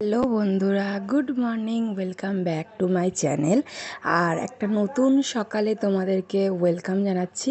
Hello বন্ধুরা, good morning, welcome back to my channel. আর একটা নতুন সকালে তোমাদেরকে ওয়েলকাম জানাচ্ছি।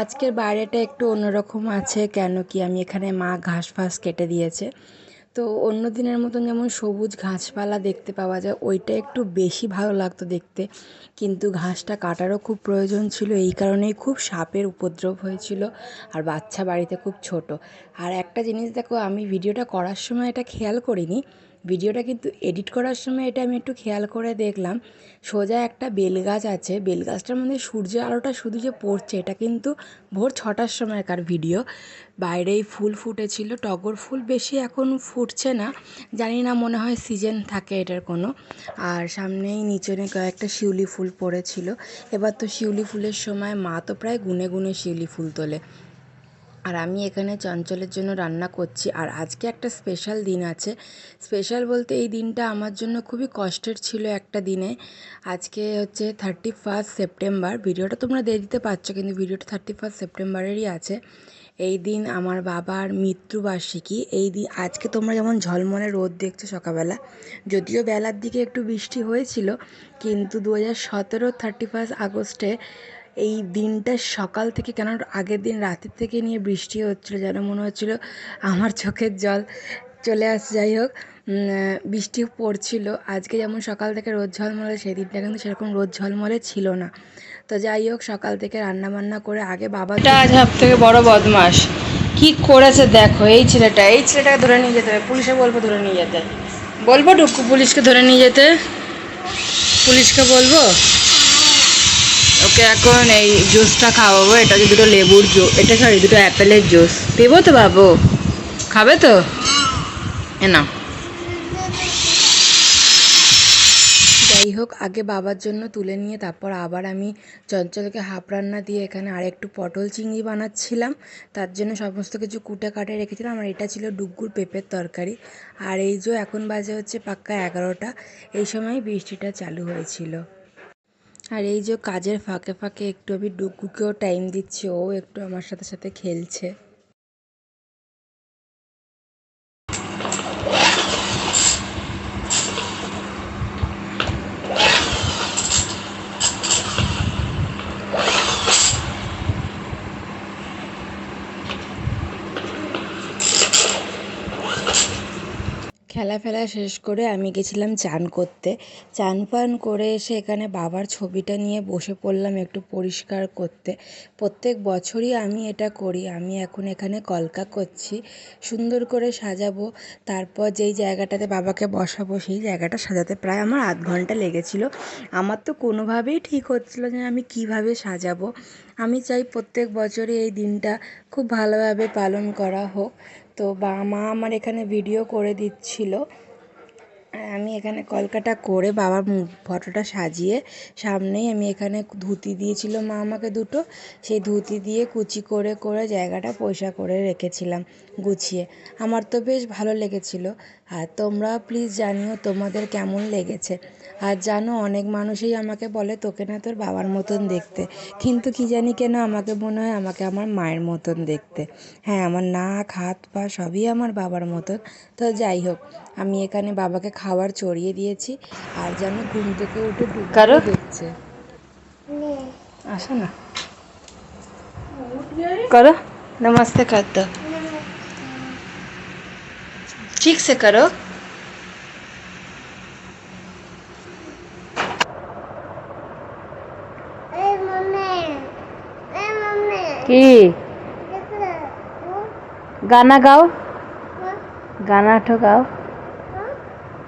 আজকের বাইরেটা একটু অন্যরকম আছে, কেন কি আমি এখানে মা ঘাস ফাস কেটে দিয়েছে। তো অন্য দিনের মতন যেমন সবুজ ঘাসপালা দেখতে পাওয়া যায়, ওইটা একটু বেশি ভালো লাগতো দেখতে। কিন্তু ঘাসটা কাটারও খুব প্রয়োজন ছিল, এই কারণেই খুব সাপের উপদ্রব হয়েছিল আর বাচ্চা বাড়িতে খুব ছোট। আর একটা জিনিস দেখো, আমি ভিডিওটা করার সময় এটা খেয়াল করিনি ভিডিওটা কিন্তু এডিট করার সময় এটা আমি একটু খেয়াল করে দেখলাম। সোজা একটা বেলগাছ আছে। বেলগাছটার মধ্যে সূর্যের আলোটা শুধু যে পড়ছে, এটা কিন্তু ভোর ছটার সময়কার ভিডিও। বাইরেই ফুল ফুটেছিল, টগর ফুল বেশি এখন ফুটছে না। জানি না, মনে হয় সিজন থাকে এটার কোনো। আর সামনেই নিচনে কয়েকটা শিউলি ফুল পড়েছিল। এবার তো শিউলি ফুলের সময় মা তো প্রায় গুনে গুনে শিউলি ফুল তোলে। আর আমি এখানে চঞ্চলের জন্য রান্না করছি। আর আজকে একটা স্পেশাল দিন আছে। স্পেশাল বলতে এই দিনটা আমার জন্য খুবই কষ্টের ছিল একটা দিনে। আজকে হচ্ছে থার্টি ফার্স্ট সেপ্টেম্বর ভিডিওটা তোমরা দিয়ে দিতে পারছ কিন্তু ভিডিওটা থার্টি ফার্স্ট সেপ্টেম্বরেরই আছে। এই দিন আমার বাবার মৃত্যুবার্ষিকী এই দিন আজকে তোমরা যেমন ঝলমলে রোদ দেখছ সকালবেলা, যদিও বেলার দিকে একটু বৃষ্টি হয়েছিল, কিন্তু দু হাজার সতেরো থার্টি ফার্স্ট আগস্টে এই দিনটা সকাল থেকে কেন আগের দিন রাতের থেকে নিয়ে বৃষ্টি হচ্ছিল, যেন মনে হচ্ছিল আমার চোখের জল চলে আসছে। যাই হোক বৃষ্টি পড়ছিল। আজকে যেমন সকাল থেকে রোদ ঝলমলে, সেই দিনটা কিন্তু সেরকম রোদ ঝলমলে ছিল না। তো যাই হোক, সকাল থেকে রান্না বান্না করে আগে বাবা আজ সব থেকে বড় বদমাস কি করেছে দেখো, এই ছেলেটা, এই ছেলেটাকে ধরে নিয়ে যেতে হবে। পুলিশে বলব ধরে নিয়ে যেতে। বলব টুকু পুলিশকে ধরে নিয়ে যেতে? পুলিশকে বলব? ওকে এখন এই জুসটা খাওয়াবো, এটা হচ্ছে দুটো লেবুর জুস এটা সরি দুটো অ্যাপেলের জুস। দেবো তো বাবু। খাবে তো? এ না যাই হোক, আগে বাবার জন্য তুলে নিয়ে তারপর আবার আমি চঞ্চলকে হাফ রান্না দিয়ে এখানে আরেকটু পটল চিংড়ি বানাচ্ছিলাম। তার জন্য সমস্ত কিছু কুটে কাটে রেখেছিলাম। আর এটা ছিল ডুগ্গুর পেঁপের তরকারি। আর এই যে এখন বাজে হচ্ছে পাক্কা এগারোটা। এই সময় বৃষ্টিটা চালু হয়েছিল। আর এই যে কাজের ফাঁকে ফাঁকে একটু আমি ডুগ্গুকেও টাইম দিচ্ছি, ও একটু আমার সাথে সাথে খেলছে। খেলা ফেলা শেষ করে আমি গেছিলাম চান করতে। চান ফান করে এসে এখানে বাবার ছবিটা নিয়ে বসে পড়লাম একটু পরিষ্কার করতে। প্রত্যেক বছরই আমি এটা করি। আমি এখন এখানে কলকা করছি। সুন্দর করে সাজাবো। তারপর যেই জায়গাটাতে বাবাকে বসাবো, সেই জায়গাটা সাজাতে প্রায় আমার আধ ঘণ্টা লেগেছিল। আমার তো কোনোভাবেই ঠিক হচ্ছিল যে আমি কীভাবে সাজাবো। আমি চাই প্রত্যেক বছরই এই দিনটা খুব ভালোভাবে পালন করা হোক। তো বা মা আমার এখানে ভিডিও করে দিচ্ছিল। আমি এখানে কলকাটা করে বাবার ফটোটা সাজিয়ে সামনেই আমি এখানে ধুতি দিয়েছিল মা আমাকে দুটো। সেই ধুতি দিয়ে কুচি করে করে জায়গাটা পয়সা করে রেখেছিলাম গুছিয়ে। আমার তো বেশ ভালো লেগেছিল। আর তোমরা প্লিজ জানিও তোমাদের কেমন লেগেছে। আর জানো অনেক মানুষই আমাকে বলে, তোকে না তোর বাবার মতন দেখতে। কিন্তু কি জানি কেন আমাকে মনে হয় আমাকে আমার মায়ের মতন দেখতে। হ্যাঁ আমার নাক, হাত, পা সবই আমার বাবার মতন। তো যাই হোক, আমি এখানে বাবাকে খাবার চড়িয়ে দিয়েছি আর যেন ঘুম থেকে উঠে কারো? ডুবতে দেখছে আসো না करो नमस्ते कर दो ठीक से करो কি গানা গাও গানা তো গাও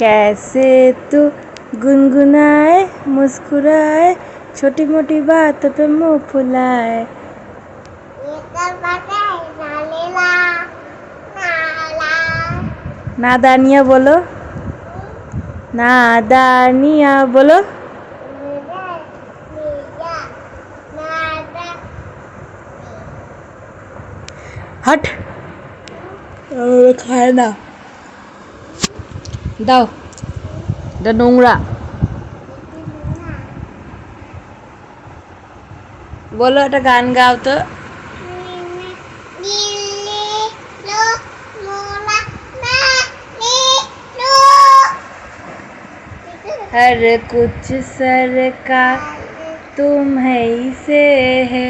कैसे तू गुनगुनाए मुस्कुराए छोटी मोटी बात पे मुंह फुलाए नादानिया बोलो ना दानिया बोलो हट खाए ना দাও এটা নোংরা বলো একটা গান গাও তো নীলে লো মোলা না নে লো हर कुछ सरकार तुम है से है